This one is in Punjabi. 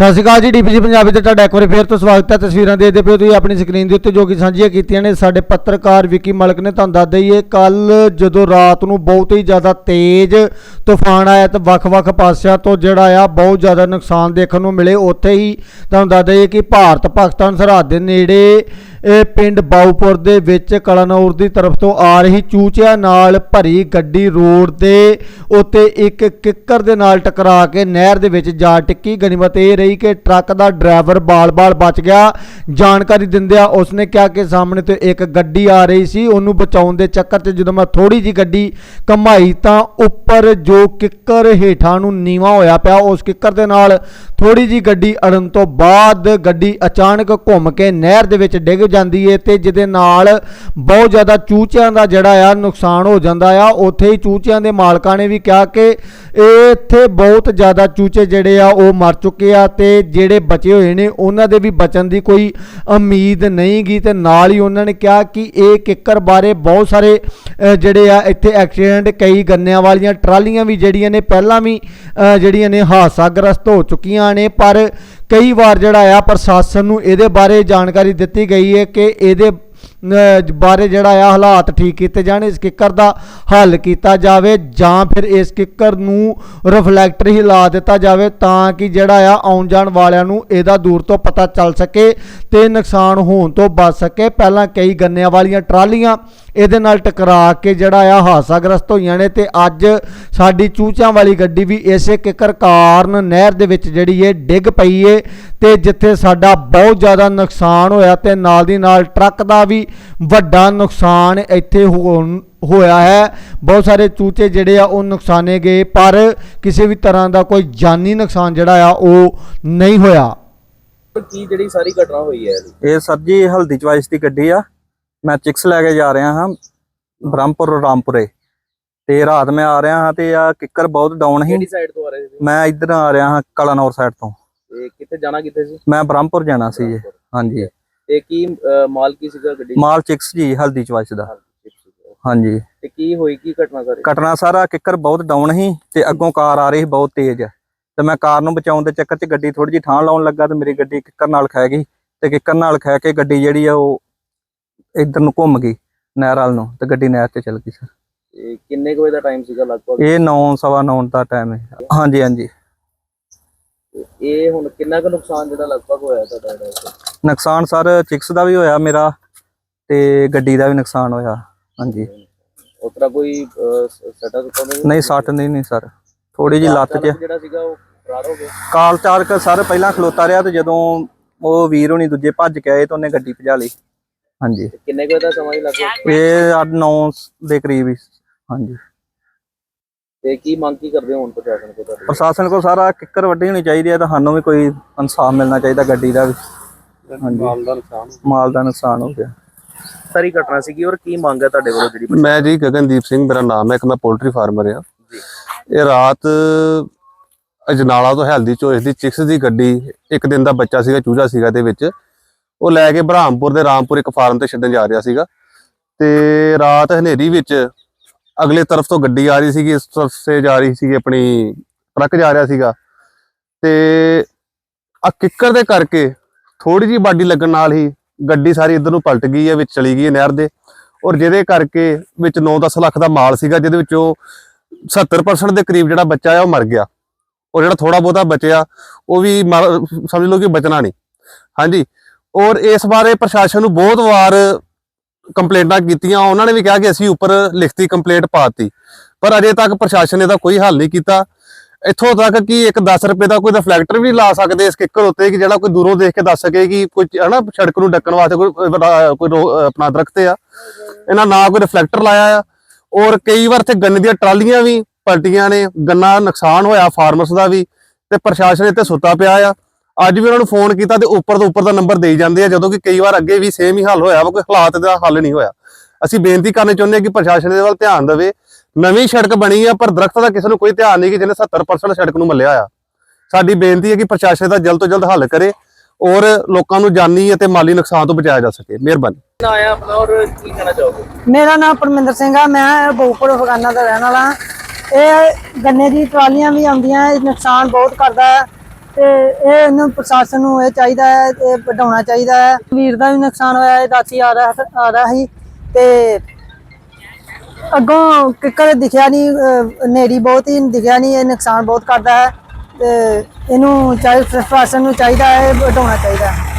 ਸਤਿ ਸ਼੍ਰੀ ਅਕਾਲ ਜੀ ਡੀਪੀਜੀ ਪੰਜਾਬੀ ਤੇ ਤੁਹਾਡਾ ਇੱਕ ਵਾਰੀ ਫੇਰ ਤੋਂ ਸਵਾਗਤ ਹੈ। ਤਸਵੀਰਾਂ ਦੇਖਦੇ ਪਿਓ ਤੁਸੀਂ ਆਪਣੀ ਸਕਰੀਨ ਦੇ ਉੱਤੇ ਜੋ ਕਿ ਸਾਂਝੀਆਂ ਕੀਤੀਆਂ ਨੇ। ਸਾਡੇ ਪੱਤਰਕਾਰ ਵਿੱਕੀ ਮਲਕ ਨੇ ਤੁਹਾਨੂੰ ਦੱਸ ਦਈਏ, ਕੱਲ ਜਦੋਂ ਰਾਤ ਨੂੰ ਬਹੁਤ ਹੀ ਜ਼ਿਆਦਾ ਤੇਜ਼ ਤੂਫਾਨ ਆਇਆ ਤੇ ਵੱਖ-ਵੱਖ ਪਾਸਿਆਂ ਤੋਂ ਜਿਹੜਾ ਆ ਬਹੁਤ ਜ਼ਿਆਦਾ ਨੁਕਸਾਨ ਦੇਖਣ ਨੂੰ ਮਿਲੇ। ਉੱਥੇ ਹੀ ਤੁਹਾਨੂੰ ਦੱਸ ਦਈਏ ਕਿ ਭਾਰਤ ਪਾਕਿਸਤਾਨ ਸਰਹੱਦ ਦੇ ਨੇੜੇ ਇਹ ਪਿੰਡ ਬਾਉਪੁਰ ਦੇ ਵਿੱਚ ਕਲਾਨੌਰ ਦੀ ਤਰਫ ਤੋਂ ਆ ਰਹੀ ਚੂਚਿਆਂ ਨਾਲ ਭਰੀ ਗੱਡੀ ਰੋਡ ਦੇ ਉੱਤੇ ਇੱਕ ਕਿੱਕਰ ਦੇ ਨਾਲ ਟਕਰਾ ਕੇ ਨਹਿਰ ਦੇ ਵਿੱਚ ਜਾ ਟਿੱਕੀ ਗਨੀਮਤ ਇਹ ਰਹੀ ਕਿ ਟਰੱਕ ਦਾ ਡਰਾਈਵਰ ਬਾਲ-ਬਾਲ ਬਚ ਗਿਆ। ਜਾਣਕਾਰੀ ਦਿੰਦਿਆਂ ਉਸਨੇ ਕਿਹਾ ਕਿ ਸਾਹਮਣੇ ਤੋਂ ਇੱਕ ਗੱਡੀ ਆ ਰਹੀ ਸੀ। ਉਹਨੂੰ ਬਚਾਉਣ ਦੇ ਚੱਕਰ 'ਚ ਜਦੋਂ ਮੈਂ ਥੋੜੀ ਜੀ ਗੱਡੀ ਕਮਾਈ ਤਾਂ ਉੱਪਰ ਜੋ ਕਿੱਕਰ ਹੇਠਾਂ ਨੂੰ ਨੀਵਾ ਹੋਇਆ ਪਿਆ, ਉਸ ਕਿੱਕਰ ਦੇ ਨਾਲ ਥੋੜੀ ਜੀ ਗੱਡੀ ਅੜਨ ਤੋਂ ਬਾਅਦ ਗੱਡੀ ਅਚਾਨਕ ਘੁੰਮ ਕੇ ਨਹਿਰ ਦੇ ਵਿੱਚ ਡਿੱਗ ਜਾਂਦੀ ਏ ਤੇ ਜਿਹਦੇ ਨਾਲ ਬਹੁਤ ਜ਼ਿਆਦਾ ਚੂਚਿਆਂ ਦਾ ਜਿਹੜਾ ਆ ਨੁਕਸਾਨ ਹੋ ਜਾਂਦਾ ਆ। ਉੱਥੇ ਹੀ ਚੂਚਿਆਂ ਦੇ ਮਾਲਕਾਂ ਨੇ ਵੀ ਕਿਹਾ ਕਿ ਇਹ ਇੱਥੇ ਬਹੁਤ ਜ਼ਿਆਦਾ ਚੂਚੇ ਜਿਹੜੇ ਆ ਉਹ ਮਰ ਚੁੱਕੇ ਆ ਤੇ ਜਿਹੜੇ ਬਚੇ ਹੋਏ ਨੇ ਉਹਨਾਂ ਦੇ ਵੀ ਬਚਣ ਦੀ ਕੋਈ ਉਮੀਦ ਨਹੀਂ ਗਈ ਤੇ ਨਾਲ ਹੀ ਉਹਨਾਂ ਨੇ ਕਿਹਾ ਕਿ ਇਹ ਕਿੱਕਰ ਬਾਰੇ ਬਹੁਤ ਸਾਰੇ ਜਿਹੜੇ ਆ ਇੱਥੇ ਐਕਸੀਡੈਂਟ ਕਈ ਗੰਨਿਆਂ ਵਾਲੀਆਂ ਟਰਾਲੀਆਂ ਵੀ ਜਿਹੜੀਆਂ ਨੇ ਪਹਿਲਾਂ ਵੀ ਜਿਹੜੀਆਂ ਨੇ ਹਾਦਸਾਗ੍ਰਸਤ ਹੋ ਚੁੱਕੀਆਂ ਨੇ ਪਰ ਕਈ ਵਾਰ ਜਿਹੜਾ ਆ ਪ੍ਰਸ਼ਾਸਨ ਨੂੰ ਇਹਦੇ ਬਾਰੇ ਜਾਣਕਾਰੀ ਦਿੱਤੀ ਗਈ ਹੈ ਕਿ ਇਹਦੇ ਬਾਰੇ ਜਿਹੜਾ ਆ ਹਾਲਾਤ ਠੀਕ ਕੀਤੇ ਜਾਣ, ਇਸ ਕਿੱਕਰ ਦਾ ਹੱਲ ਕੀਤਾ ਜਾਵੇ ਜਾਂ ਫਿਰ ਇਸ ਕਿੱਕਰ ਨੂੰ ਰਿਫਲੈਕਟਰ ਹੀ ਲਾ ਦਿੱਤਾ ਜਾਵੇ ਤਾਂ ਕਿ ਜਿਹੜਾ ਆ ਆਉਣ ਜਾਣ ਵਾਲਿਆਂ ਨੂੰ ਇਹਦਾ ਦੂਰ ਤੋਂ ਪਤਾ ਚੱਲ ਸਕੇ ਤੇ ਨੁਕਸਾਨ ਹੋਣ ਤੋਂ ਬਚ ਸਕੇ। ਪਹਿਲਾਂ ਕਈ ਗੰਨਿਆਂ ਵਾਲੀਆਂ ਟਰਾਲੀਆਂ ਇਹਦੇ ਨਾਲ ਟਕਰਾ ਕੇ ਜਿਹੜਾ ਆ ਹਾਦਸਾਗ੍ਰਸਤ ਹੋਈਆਂ ਨੇ ਤੇ ਅੱਜ ਸਾਡੀ ਚੂਚਾਂ ਵਾਲੀ ਗੱਡੀ ਵੀ ਇਸੇ ਕਿੱਕਰ ਕਾਰਨ ਨਹਿਰ ਦੇ ਵਿੱਚ ਜਿਹੜੀ ਏ ਡਿੱਗ ਪਈ ਏ ਤੇ ਜਿੱਥੇ ਸਾਡਾ ਬਹੁਤ ਜ਼ਿਆਦਾ ਨੁਕਸਾਨ ਹੋਇਆ ਤੇ ਨਾਲ ਦੀ ਨਾਲ ਟਰੱਕ ਦਾ ਵੀ ਵੱਡਾ ਨੁਕਸਾਨ ਇੱਥੇ ਹੋਣ ਹੋਇਆ ਹੈ। ਬਹੁਤ ਸਾਰੇ ਚੂਚੇ ਜਿਹੜੇ ਆ ਉਹ ਨੁਕਸਾਨੇ ਗਏ ਪਰ ਕਿਸੇ ਵੀ ਤਰ੍ਹਾਂ ਦਾ ਕੋਈ ਜਾਨੀ ਨੁਕਸਾਨ ਜਿਹੜਾ ਆ ਉਹ ਨਹੀਂ ਹੋਇਆ। ਕੀ ਜਿਹੜੀ ਸਾਰੀ ਘਟਨਾ ਹੋਈ ਹੈ? ਇਹ ਸਰ ਜੀ ਹਲਦੀ ਚਵਾਈਸ ਦੀ ਗੱਡੀ ਆ। ਮੈਂ ਚਿਕਸ ਲੈ ਕੇ ਜਾ ਰਿਹਾ ਹਾਂ ਬ੍ਰਹਮਪੁਰ ਰਾਮਪੁਰੇ। ਤੇ ਰਾਤ ਮੈਂ ਆ ਰਿਹਾ ਹਾਂ ਤੇ ਆ ਕਿੱਕਰ ਬਹੁਤ ਡਾਊਨ ਸੀ। ਕਿਹੜੀ ਸਾਈਡ ਤੋਂ ਆ ਰਹੇ ਸੀ? ਮੈਂ ਇੱਧਰ ਆ ਰਿਹਾ ਹਾਂ ਕਲਾਨੌਰ ਸਾਈਡ ਤੋਂ। ਤੇ ਕਿੱਥੇ ਜਾਣਾ ਕਿੱਥੇ ਸੀ? ਮੈਂ ਬ੍ਰਹਮਪੁਰ ਜਾਣਾ ਸੀ ਜੀ। ਹਾਂਜੀ। ਤੇ ਕੀ ਅਹ, ਮਾਲ ਕੀ ਸੀਗਾ ਗੱਡੀ 'ਚ? ਮਾਲ ਚਿਕਸ ਜੀ ਹਲਦੀ ਚਵਾਈਸ ਦਾ। ਹਾਂਜੀ। ਤੇ ਕੀ ਹੋਈ ਕੀ ਘਟਨਾ ਸਾਰੀ? ਘਟਨਾ ਸਾਰਾ ਕਿੱਕਰ ਬਹੁਤ ਡਾਊਨ ਸੀ ਤੇ ਅੱਗੋਂ ਕਾਰ ਆ ਰਹੀ ਸੀ ਬਹੁਤ ਤੇਜ਼। ਤੇ ਮੈਂ ਕਾਰ ਨੂੰ ਬਚਾਉਣ ਦੇ ਚੱਕਰ 'ਚ ਗੱਡੀ ਥੋੜੀ ਜਿਹੀ ਠਾਂ ਲਾਉਣ ਲੱਗਾ ਤੇ ਮੇਰੀ ਗੱਡੀ ਕਿੱਕਰ ਨਾਲ ਖਹਿ ਗਈ। ਤੇ ਕਿੱਕਰ ਨਾਲ ਖਹਿ ਕੇ ਗੱਡੀ ਜਿਹੜੀ ਆ ਉਹ ਇੱਧਰ ਨੂੰ ਘੁੰਮ ਗਈ ਨਹਿਰ ਵੱਲ ਨੂੰ ਤੇ ਗੱਡੀ ਨਹਿਰ ਤੇ ਚਲ ਗਈ ਸਰ। ਤੇ ਕਿੰਨੇ ਕੁ ਵਜੇ ਦਾ ਟਾਈਮ ਸੀਗਾ ਲਗਭਗ? ਇਹ 9 ਸਵਾ 9 ਦਾ ਟਾਈਮ ਹੈ। ਹਾਂਜੀ ਹਾਂਜੀ। ਤੇ ਇਹ ਹੁਣ ਕਿੰਨਾ ਕੁ ਨੁਕਸਾਨ ਜਿਹੜਾ ਲਗਭਗ ਹੋਇਆ ਤੁਹਾਡਾ ਇਹਦਾ ਇੱਥੇ? ਨੁਕਸਾਨ ਸਰ ਚਿਕਸ ਦਾ ਵੀ ਹੋਇਆ ਮੇਰਾ ਤੇ ਗੱਡੀ ਦਾ ਵੀ ਨੁਕਸਾਨ ਹੋਇਆ। ਹਾਂਜੀ। ਉਸ ਤਰ੍ਹਾਂ ਕੋਈ ਅਹ, ਸ- ਸੱਟਾ ਸੁੱਟਾਂ ਦੇ ਨਹੀਂ ਸੱਟ ਨਹੀਂ ਨਹੀਂ ਸਰ। ਥੋੜੀ ਜੀ ਲੱਤ 'ਚ ਜਿਹੜਾ ਸੀਗਾ ਉਹ ਫਰਾਰ ਹੋ ਗਿਆ? ਕਾਲ ਚਾਰਕ ਸਰ ਪਹਿਲਾਂ ਖਲੋਤਾ ਰਿਹਾ ਤੇ ਜਦੋਂ ਉਹ ਵੀਰ ਹੋਣੀ ਦੂਜੇ ਭੱਜ ਕੇ ਆਏ ਤਾਂ ਉਹਨੇ ਗੱਡੀ ਭਜਾ ਲਈ। ਹਾਂਜੀ। ਕਿੰਨੇ ਕੁ ਦਾ ਸਮਾਂ ਹੀ ਲੱਗਾ ਇਹ 8 9 ਦੇ ਕਰੀਬ ਹੀ ਹਾਂਜੀ। ਤੇ ਕੀ ਮੰਗ ਕੀ ਕਰਦੇ ਹੋ ਹੁਣ ਪ੍ਰਸ਼ਾਸਨ ਕੋਲ ਤੁਹਾਡੇ? ਪ੍ਰਸ਼ਾਸਨ ਕੋਲ ਸਾਰਾ ਕਿੱਕਰ ਵੱਡੀ ਹੋਣੀ ਚਾਹੀਦੀ ਹੈ ਤਾਂ ਸਾਨੂੰ ਵੀ ਕੋਈ ਇਨਸਾਫ ਮਿਲਣਾ ਚਾਹੀਦਾ ਗੱਡੀ ਦਾ ਵੀ। ਹਾਂਜੀ। ਮਾਲ ਦਾ ਨੁਕਸਾਨ ਮਾਲ ਦਾ ਨੁਕਸਾਨ ਹੋ ਗਿਆ। ਸਾਰੀ ਘਟਨਾ ਸੀਗੀ ਔਰ ਕੀ ਮੰਗ ਹੈ ਤੁਹਾਡੇ ਵੱਲੋਂ ਜਿਹੜੀ ਮੈਂ ਜੀ ਗਗਨਦੀਪ ਸਿੰਘ ਮੇਰਾ ਨਾਮ ਹੈ ਇੱਕ ਮੈਂ ਪੋਲਟਰੀ ਫਾਰਮਰ ਆ ਇਹ ਰਾਤ ਅਜਨਾਲਾ ਤੋਂ ਹੈਲਦੀ ਚੋਇਸ ਦੀ ਚਿਕਸ ਦੀ ਗੱਡੀ ਇੱਕ ਦਿਨ ਦਾ ਬੱਚਾ ਸੀਗਾ ਚੂਜਾ ਸੀਗਾ ਦੇ ਵਿੱਚ। ਉਹ ਲੈ ਕੇ ਬ੍ਰਹਮਪੁਰ ਦੇ ਰਾਮਪੁਰ ਇੱਕ ਫਾਰਮ ਤੇ ਛੱਡਣ ਜਾ ਰਿਹਾ ਸੀਗਾ। ਤੇ ਰਾਤ ਹਨੇਰੀ ਵਿੱਚ ਅਗਲੇ ਤਰਫ ਤੋਂ ਗੱਡੀ ਆ ਰਹੀ ਸੀਗੀ, ਇਸ ਤਰਫ ਸੇ ਜਾ ਰਹੀ ਸੀਗੀ ਆਪਣੀ ਟਰੱਕ ਜਾ ਰਿਹਾ ਸੀਗਾ। ਤੇ ਆ ਕਿੱਕਰ ਦੇ ਕਰਕੇ ਥੋੜੀ ਜੀ ਬਾਡੀ ਲੱਗਣ ਨਾਲ ਹੀ ਗੱਡੀ ਸਾਰੀ ਇਧਰ ਨੂੰ ਪਲਟ ਗਈ ਹੈ, ਵਿੱਚ ਚਲੀ ਗਈ ਹੈ ਨਹਿਰ ਦੇ। ਔਰ ਜਿਹਦੇ ਕਰਕੇ ਵਿੱਚ 9-10 ਲੱਖ ਦਾ ਮਾਲ ਸੀਗਾ, ਜਿਹਦੇ ਵਿੱਚੋਂ 70% ਦੇ ਕਰੀਬ ਜਿਹੜਾ ਬੱਚਾ ਆ, ਉਹ ਮਰ ਗਿਆ। ਔਰ ਜਿਹੜਾ ਥੋੜਾ ਬਹੁਤਾ ਬਚਿਆ, ਉਹ ਵੀ ਮਰ- ਸਮਝ ਲਓ ਕਿ ਬਚਣਾ ਨਹੀਂ। ਹਾਂਜੀ ਔਰ ਇਸ ਬਾਰੇ ਪ੍ਰਸ਼ਾਸਨ ਨੂੰ ਬਹੁਤ ਵਾਰ ਕੰਪਲੇਂਟਾਂ ਕੀਤੀਆਂ। ਉਹਨਾਂ ਨੇ ਵੀ ਕਿਹਾ ਕਿ ਅਸੀਂ ਉੱਪਰ ਲਿਖਤੀ ਕੰਪਲੇਂਟ ਪਾਤੀ ਪਰ ਅਜੇ ਤੱਕ ਪ੍ਰਸ਼ਾਸਨ ਨੇ ਤਾਂ ਕੋਈ ਹੱਲ ਨਹੀਂ ਕੀਤਾ। ਇੱਥੋਂ ਤੱਕ ਕਿ ਇੱਕ 10 ਰੁਪਏ ਦਾ ਕੋਈ ਰਿਫਲੈਕਟਰ ਵੀ ਲਾ ਸਕਦੇ ਇਸ ਕਿੱਕਰ ਉੱਤੇ ਕਿ ਜਿਹੜਾ ਕੋਈ ਦੂਰੋਂ ਦੇਖ ਕੇ ਦੱਸ ਸਕੇ ਕਿ ਕੋਈ ਹਨਾ ਸੜਕ ਨੂੰ ਡੱਕਣ ਵਾਸਤੇ ਕੋਈ ਕੋਈ ਰੋ- ਅਹ, ਆਪਣਾ ਦਰਖਤ ਆ। ਇਹਨਾਂ ਨਾ ਕੋਈ ਰਿਫਲੈਕਟਰ ਲਾਇਆ ਆ। ਔਰ ਕਈ ਵਾਰ ਤੇ ਗੰਨੇ ਦੀਆਂ ਟਰਾਲੀਆਂ ਵੀ ਪਲਟੀਆਂ ਨੇ। ਗੰਨਾ ਨੁਕਸਾਨ ਹੋਇਆ ਫਾਰਮਰਸ ਦਾ ਵੀ। ਤੇ ਪ੍ਰਸ਼ਾਸਨ ਇੱਥੇ ਸੁੱਤਾ ਪਿਆ ਆ। ਅੱਜ ਵੀ ਉਹਨਾਂ ਨੂੰ ਫੋਨ ਕੀਤਾ ਤੇ ਉੱਪਰ ਤੋਂ ਉੱਪਰ ਦਾ ਨੰਬਰ ਦੇਈ ਜਾਂਦੇ ਆ ਜਦੋਂ ਕਿ ਕਈ ਵਾਰ ਅੱਗੇ ਵੀ ਸੇਮ ਹੀ ਹੱਲ ਹੋਇਆ ਵਾ ਕੋਈ ਹਾਲਾਤ ਦਾ ਹੱਲ ਨਹੀਂ ਹੋਇਆ। ਅਸੀਂ ਬੇਨਤੀ ਕਰਨੀ ਚਾਹੁੰਦੇ ਹਾਂ ਕਿ ਪ੍ਰਸ਼ਾਸਨ ਇਹਦੇ ਵੱਲ ਧਿਆਨ ਦੇਵੇ। ਨਵੀਂ ਸੜਕ ਬਣੀ ਆ ਪਰ ਦਰਖਤ ਦਾ ਕਿਸੇ ਨੂੰ ਕੋਈ ਧਿਆਨ ਨਹੀਂ ਕਿ ਜਿਹਨੇ 70% ਸੜਕ ਨੂੰ ਮੱਲਿਆ ਆ। ਸਾਡੀ ਬੇਨਤੀ ਹੈ ਕਿ ਪ੍ਰਸ਼ਾਸਨ ਦਾ ਜਲਦ ਤੋਂ ਜਲਦ ਹੱਲ ਕਰੇ ਔਰ ਲੋਕਾਂ ਨੂੰ ਜਾਨੀ ਅਤੇ ਮਾਲੀ ਨੁਕਸਾਨ ਤੋਂ ਬਚਾਇਆ ਜਾ ਸਕੇ। ਮਿਹਰਬਾਨੀ। ਨਾ ਆਇਆ ਆਪਣਾ ਔਰ ਕੀ ਕਹਿਣਾ ਚਾਹੋਗੇ? ਮੇਰਾ ਨਾਮ ਪਰਮਿੰਦਰ ਸਿੰਘ ਆ ਮੈਂ ਬੋਪੜ ਫਗਾਨਾ ਦਾ ਰਹਿਣ ਵਾਲਾ। ਇਹ ਗੰਨੇ ਦੀ ਟਰਾਲੀਆਂ ਵੀ ਆਉਂਦੀਆਂ ਇਹ ਨੁਕਸਾਨ ਬਹੁਤ ਕਰਦਾ ਹੈ। ਤੇ ਇਹ ਇਹਨੂੰ ਪ੍ਰਸ਼ਾਸਨ ਨੂੰ ਇਹ ਚਾਹੀਦਾ ਹੈ ਤੇ ਵਧਾਉਣਾ ਚਾਹੀਦਾ ਹੈ। ਵੀਰ ਦਾ ਵੀ ਨੁਕਸਾਨ ਹੋਇਆ ਹੈ ਰਾਤੀ ਆ ਰਿਹਾ ਆ ਰਿਹਾ ਸੀ। ਤੇ ਅੱਗੋਂ ਕਿੱਕਰ ਦਿਖਿਆ ਨਹੀਂ, ਅਹ ਬਹੁਤ ਹੀ ਦਿਖਿਆ ਨਹੀਂ, ਇਹ ਨੁਕਸਾਨ ਬਹੁਤ ਕਰਦਾ ਹੈ। ਤੇ ਇਹਨੂੰ ਚਾਹੀ ਪ੍ਰਸ਼ਾਸਨ ਨੂੰ ਚਾਹੀਦਾ ਹੈ ਵਧਾਉਣਾ ਚਾਹੀਦਾ ਹੈ।